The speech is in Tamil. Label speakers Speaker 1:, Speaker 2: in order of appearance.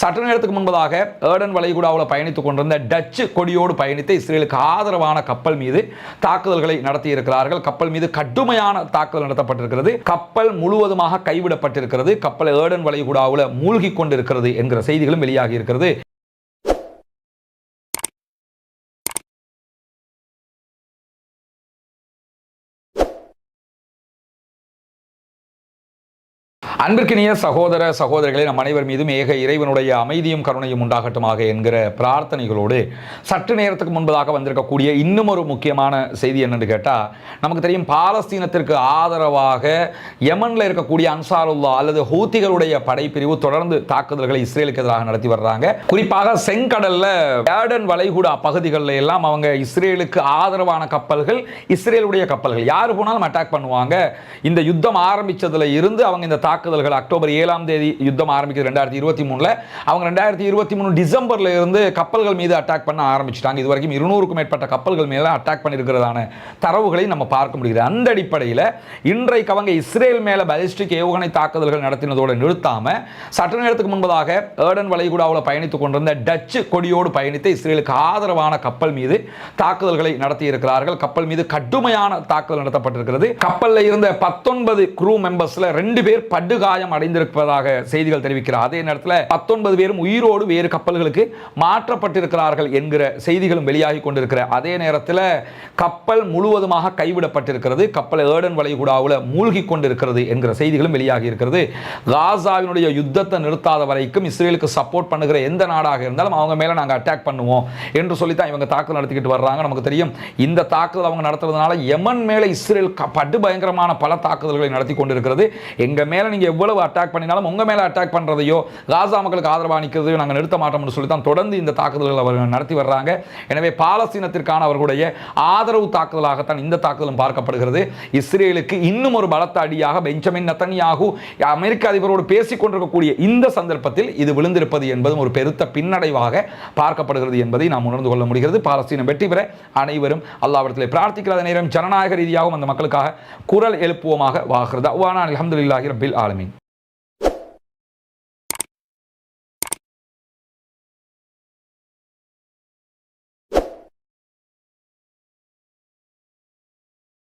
Speaker 1: சற்று நேரத்துக்கு முன்பதாக ஏர்டன் வளைகுடாவில் பயணித்துக் கொண்டிருந்த டச்சு கொடியோடு பயணித்த இஸ்ரேலுக்கு ஆதரவான கப்பல் மீது தாக்குதல்களை நடத்தியிருக்கிறார்கள். கப்பல் மீது கடுமையான தாக்குதல் நடத்தப்பட்டிருக்கிறது. கப்பல் முழுவதுமாக கைவிடப்பட்டிருக்கிறது. கப்பல் ஏர்டன் வளைகுடாவில் மூழ்கி கொண்டிருக்கிறது என்கிற செய்திகளும் வெளியாகி இருக்கிறது. அன்பிற்கினிய சகோதர சகோதரிகளே நம் அனைவர் மீதும் ஏக இறைவனுடைய அமைதியும் கருணையும் உண்டாகட்டுமாக என்கிற பிரார்த்தனைகளோடு சற்று நேரத்துக்கு முன்பதாக வந்திருக்கக்கூடிய இன்னும் ஒரு முக்கியமான செய்தி என்னென்னு கேட்டால் நமக்கு தெரியும் பாலஸ்தீனத்திற்கு ஆதரவாக யமனில் இருக்கக்கூடிய அன்சாருல்லா அல்லது ஹூத்திகளுடைய படைப்பிரிவு தொடர்ந்து தாக்குதல்களை இஸ்ரேலுக்கு எதிராக நடத்தி வர்றாங்க. குறிப்பாக செங்கடலில் பேடன் வளைகுடா பகுதிகளில் எல்லாம் அவங்க இஸ்ரேலுக்கு ஆதரவான கப்பல்கள் இஸ்ரேலுடைய கப்பல்கள். யார் போனாலும் அட்டாக் பண்ணுவாங்க. இந்த யுத்தம் ஆரம்பித்ததில் இருந்து அவங்க இந்த தாக்குதல்கள் அக்டோபர் ஏழாம் தேதி யுத்தம் ஆரம்பிக்குது ரெண்டாயிரத்தி இருபத்தி மூணில். அவங்க ரெண்டாயிரத்தி இருபத்தி மூணு டிசம்பரில் இருந்து கப்பல்கள் மீது அட்டாக் பண்ண ஆரம்பிச்சிட்டாங்க. இது வரைக்கும் இருநூறுக்கும் மேற்பட்ட கப்பல்கள் மேல அட்டாக் பண்ணியிருக்கிறதான தரவுகளை நம்ம பார்க்க முடியுது. அந்த அடிப்படையில் இன்றைக்கு அவங்க இஸ்ரேல் மேலே பலிஸ்டிக் ஏவுகணை தாக்குதல்கள் நடத்தினதோடு நிறுத்தாமல் சற்று நேரத்துக்கு முன்பதாக ஏர்டன் வளைகுடாவில் பயணித்துக் கொண்டிருந்த டச்சு கொடியோடு பயணித்து இஸ்ரேலுக்கு ஆதரவான கப்பல் மீது தாக்குதல்களை நடத்தி இருக்கிறார்கள் கப்பல் மீது கடுமையான தாக்குதல் நடத்தப்பட்டிருக்கிறது. கப்பலில் இருந்த பத்தொன்பது குரூ மெம்பர்ஸில் ரெண்டு பேர் படு படுகாயம் அடைந்திருப்பதாக செய்திகள் தெரிவிக்கிறார். அதே நேரத்தில் பத்தொன்பது பேரும் உயிரோடு வேறு கப்பல்களுக்கு மாற்றப்பட்டிருக்கிறார்கள் என்கிற செய்திகளும் வெளியாகி கொண்டிருக்கிற அதே நேரத்தில் கப்பல் முழுவதுமாக கைவிடப்பட்டிருக்கிறது. கப்பல் ஏடன் வளைகுடாவில் மூழ்கி கொண்டிருக்கிறது என்கிற செய்திகளும் வெளியாகி இருக்கிறது. காசாவினுடைய யுத்தத்தை நிறுத்தாத வரைக்கும் இஸ்ரேலுக்கு சப்போர்ட் பண்ணுகிற எந்த நாடாக இருந்தாலும் அவங்க மேலே நாங்கள் அட்டாக் பண்ணுவோம் என்று சொல்லி தான் இவங்க தாக்குதல் நடத்திக்கிட்டு வர்றாங்க. நமக்கு தெரியும் இந்த தாக்குதல் அவங்க நடத்துறதுனால யமன் மேலே இஸ்ரேல் க- படு பயங்கரமான பல தாக்குதல்களை நடத்தி கொண்டிருக்கிறது. எங்கள் மேலே நீங்கள் எவ்வளவு அட்டாக் பண்ணினாலும் உங்கள் மேலே அட்டாக் பண்ணுறதையோ காசா மக்களுக்கு ஆதரவாக நிற்கிறதையோ நாங்கள் நிறுத்த மாட்டோம்னு சொல்லி தான் தொடர்ந்து இந்த தாக்குதல்கள் அவர்கள் நடத்தி வர்றாங்க. எனவே பாலஸ்தீனத்திற்கான அவர்களுடைய ஆதரவு தாக்குதலாகத்தான் இந்த தாக்குதலும் பார்க்கப்படுகிறது. இஸ்ரேலுக்கு இன்னும் ஒரு பலத்த அடியாக பெஞ்சமின் நத்தனியாகு அமெரிக்க அதிபரோடு பேசிக் கொண்டிருக்கக்கூடிய இந்த சந்தர்ப்பத்தில் இது விழுந்திருப்பது என்பதும் ஒரு பெருத்த பின்னடைவாக பார்க்கப்படுகிறது என்பதை நாம் உணர்ந்து கொள்ள முடிகிறது. பாலஸ்தீனம் வெற்றி பெற அனைவரும் அல்லாவிடத்தில் பிரார்த்திக்கிற நேரம் ஜனநாயக ரீதியாகவும் அந்த மக்களுக்காக குரல் எழுப்புவோமாக வாகிறது அவ்வானா அலமதுல்லாஹி ரபில் আলমিন